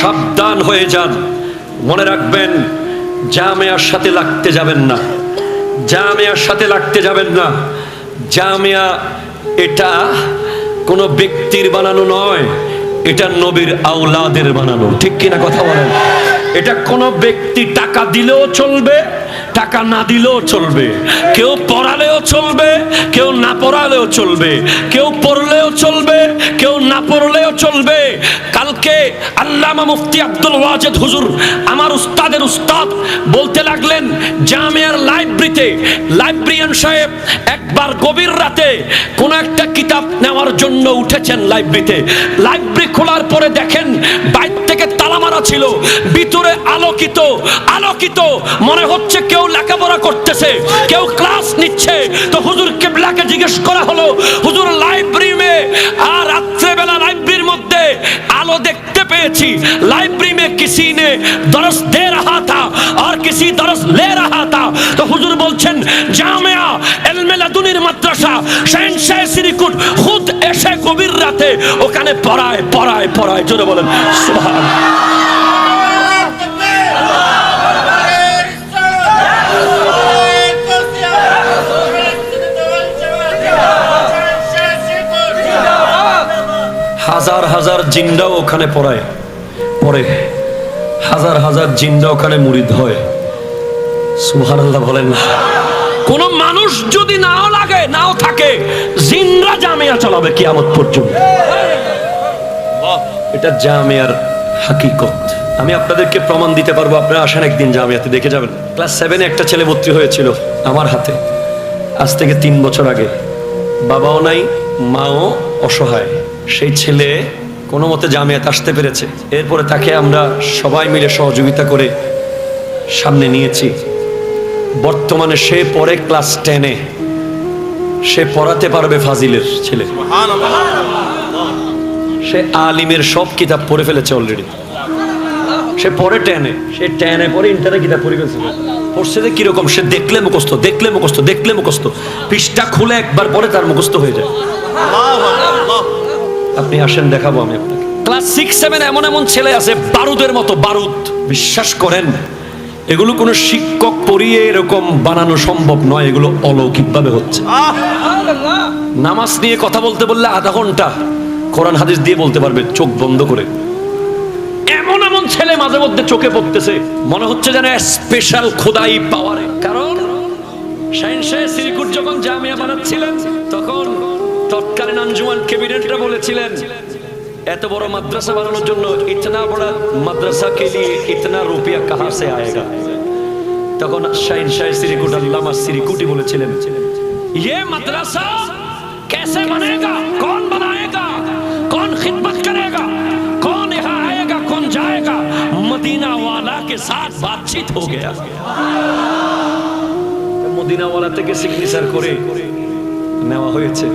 সাবধান হয়ে যান। মনে রাখবেন, জামেয়ার সাথে লাগতে যাবেন না। জামেয়ার সাথে লাগতে যাবেন না। জামিয়া এটা কোনো ব্যক্তির বানানো নয়, এটা নবীর আওলাদের বানানো। ঠিক কিনা কথা বলেন? এটা কোনো ব্যক্তি টাকা দিলেও চলবে, টাকা না দিলেও চলবে। কেউ পড়ালেও চলবে, কেউ না পড়ালেও চলবে। কেউ পড়লেও চলবে, কেউ না পড়লেও চলবে। আল্লামা মুফতি আব্দুল ওয়াজেদ হুজুর আমার উস্তাদের উস্তাদ বলতে লাগলেন, জামিয়ার লাইব্রেরিতে লাইব্রেরিয়ান সাহেব একবার গভীর রাতে কোন একটা কিতাব নেওয়ার জন্য উঠেছেন লাইব্রেরিতে। লাইব্রেরি খোলার পরে দেখেন বাইর থেকে তালা মারা ছিল, ভিতরে আলোকিত আলোকিত, মনে হচ্ছে কেউ লেখাপড়া করতেছে, কেউ ক্লাস নিচ্ছে। তো হুজুর কেবলাকে জিজ্ঞেস করা হলো, হুজুর, লাইব্রেরি আর দেখতে পেয়েছি लाइब्रेरी में किसी ने दरस दे रहा था और किसी दरस ले रहा था तो हुजूर বলছেন জামিয়া ইলমে লাদুনির মাদ্রাসা শাহেনশাহ সিরিকুট খুদ এসে গভীর রাতে ওখানে পড়ায় পড়ায় পড়ায় জোরে বলেন সুবহান হাজার হাজার জিন্দাও ওখানে পড়ায় পড়ে হাজার হাজার জিন্দা ওখানে মুরিদ হয়। সুবহানাল্লাহ বলেন না। কোন মানুষ যদি নাও লাগে নাও থাকে জিনরা জামিয়া চালাবে কিয়ামত পর্যন্ত। এটা জামিয়ার হাকিকত। আমি আপনাদেরকে প্রমাণ দিতে পারব আপনারা আসেন একদিন জামিয়াতে দেখে যাবেন। ক্লাস সেভেনে একটা ছেলে ভর্তি হয়েছিল আমার হাতে। আজ থেকে তিন বছর আগে। বাবাও নাই মাও অসহায়। সেই ছেলে কোনো মতে জামিয়াত আসতে পেরেছে। এরপরে তাকে আমরা সবাই মিলে সহযোগিতা করে সামনে নিয়েছি। বর্তমানে সে পরে ক্লাস টেনে সে পড়াতে পারবে ফাজিলের ছেলে। সে আলিমের সব কিতাব পড়ে ফেলেছে অলরেডি সে পরে টেনে সে টেনে পরে ইন্টারে কিতাব পড়ে ফেলছে। পড়ছে যে কীরকম, সে দেখলে মুখস্থ দেখলে মুখস্থ দেখলে মুখস্থ। পৃষ্ঠা খুলে একবার পরে তার মুখস্থ হয়ে যায়। আপনি আসেন দেখাবো আমি আপনাকে। ক্লাস সিক্স সেভেন এমন এমন ছেলে আছে বারুদের মতো বারুদ। বিশ্বাস করেন এগুলো কোনো শিক্ষক পড়িয়ে এরকম বানানো সম্ভব নয় এগুলো অলৌকিকভাবে হচ্ছে। নামাজ নিয়ে কথা বলতে বললে আধা ঘণ্টা কোরআন হাদিস দিয়ে বলতে পারবে চোখ বন্ধ করে। এমন এমন ছেলে মাঝে মধ্যে চোখে পড়তেছে মনে হচ্ছে যেন স্পেশাল খোদাই পাওয়ারে কারণ শাহ সিরিকুট যখন জামিয়া বানাচ্ছিলেন তখন তৎকালীন আঞ্জুমান ক্যাবিনেটরা বলেছিলেন এত বড় মাদ্রাসা বানানোর জন্য ইতনা বড় মাদ্রাসা কে লিয়ে ইতনা রুপিয়া কাহা সে আয়েগা তখন শাহিন শাহ সিরিকুট আল্লামা সিরিকুটি বলেছিলেন ये मदरसा कैसे बनेगा कौन बनाएगा कौन खिदमत करेगा कौन यहाँ आएगा कौन जाएगा मदीना वाला के साथ बातचीत हो गया মদিনাওয়ালা থেকে সিগনেচার করে নেওয়া হয়েছে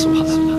সুবহানাল্লাহ।